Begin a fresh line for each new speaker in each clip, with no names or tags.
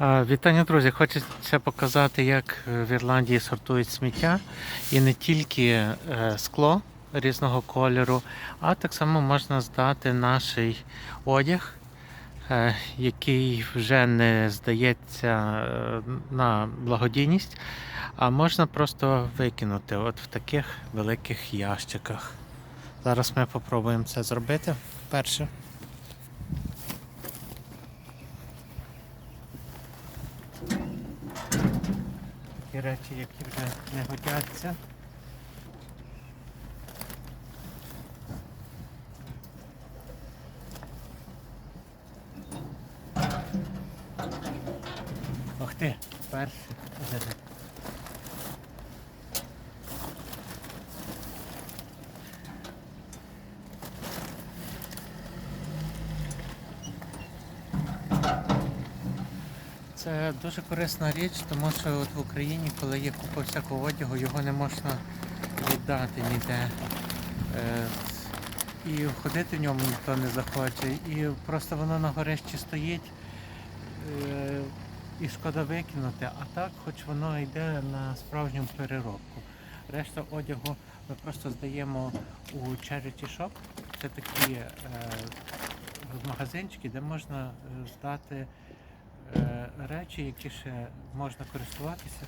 Вітання, друзі! Хочеться показати, як в Ірландії сортують сміття. І не тільки е, скло різного кольору, а так само можна здати наш одяг, е, який вже не здається е, на благодійність, а можна просто викинути от в таких великих ящиках. Зараз ми спробуємо це зробити вперше. Ті речі, які вже не годяться. Ох ти, перший. Це дуже корисна річ, тому що от в Україні, коли є купа всякого одягу, його не можна віддати ніде. Е, І ходити в ньому ніхто не захоче. І просто воно на горищі стоїть. е, І шкода викинути, а так, хоч воно йде на справжню переробку. Решта одягу ми просто здаємо у Charity Shop. Це такі е, магазинчики, де можна здати речі, які ще можна користуватися.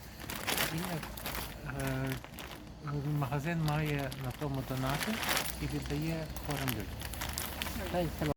І е, магазин має на тому донати і віддає хворим людям.